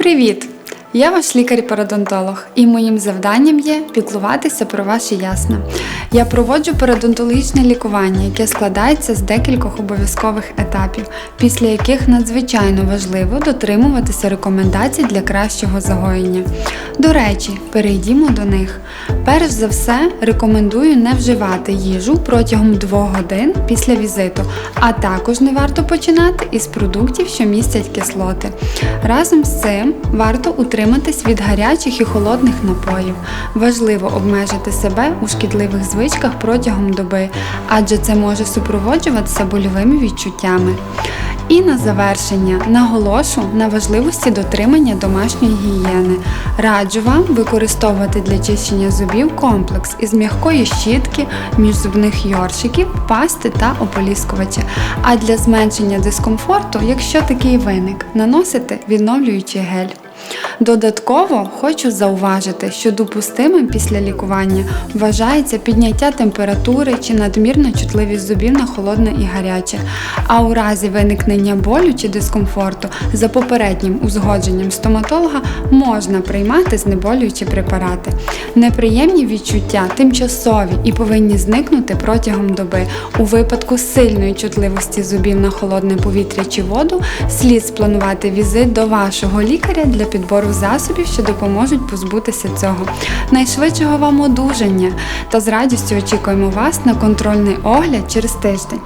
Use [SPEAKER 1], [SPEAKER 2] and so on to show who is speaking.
[SPEAKER 1] Привіт! Я ваш лікар-пародонтолог, і моїм завданням є піклуватися про ваші ясна. Я проводжу пародонтологічне лікування, яке складається з декількох обов'язкових етапів, після яких надзвичайно важливо дотримуватися рекомендацій для кращого загоєння. До речі, перейдімо до них. Перш за все, рекомендую не вживати їжу протягом 2 годин після візиту, а також не варто починати із продуктів, що містять кислоти. Разом з цим варто утриматись від гарячих і холодних напоїв. Важливо обмежити себе у шкідливих звичках протягом доби, адже це може супроводжуватися больовими відчуттями. І на завершення наголошу на важливості дотримання домашньої гігієни. Раджу вам використовувати для чищення зубів комплекс із м'якої щітки, міжзубних йоршиків, пасти та ополіскувача. А для зменшення дискомфорту, якщо такий виник, наносити відновлюючий гель. Додатково хочу зауважити, що допустимим після лікування вважається підняття температури чи надмірна чутливість зубів на холодне і гаряче. А у разі виникнення болю чи дискомфорту за попереднім узгодженням стоматолога можна приймати знеболюючі препарати. Неприємні відчуття тимчасові і повинні зникнути протягом доби. У випадку сильної чутливості зубів на холодне повітря чи воду слід спланувати візит до вашого лікаря для підбору засобів, що допоможуть позбутися цього. Найшвидшого вам одужання та з радістю очікуємо вас на контрольний огляд через тиждень.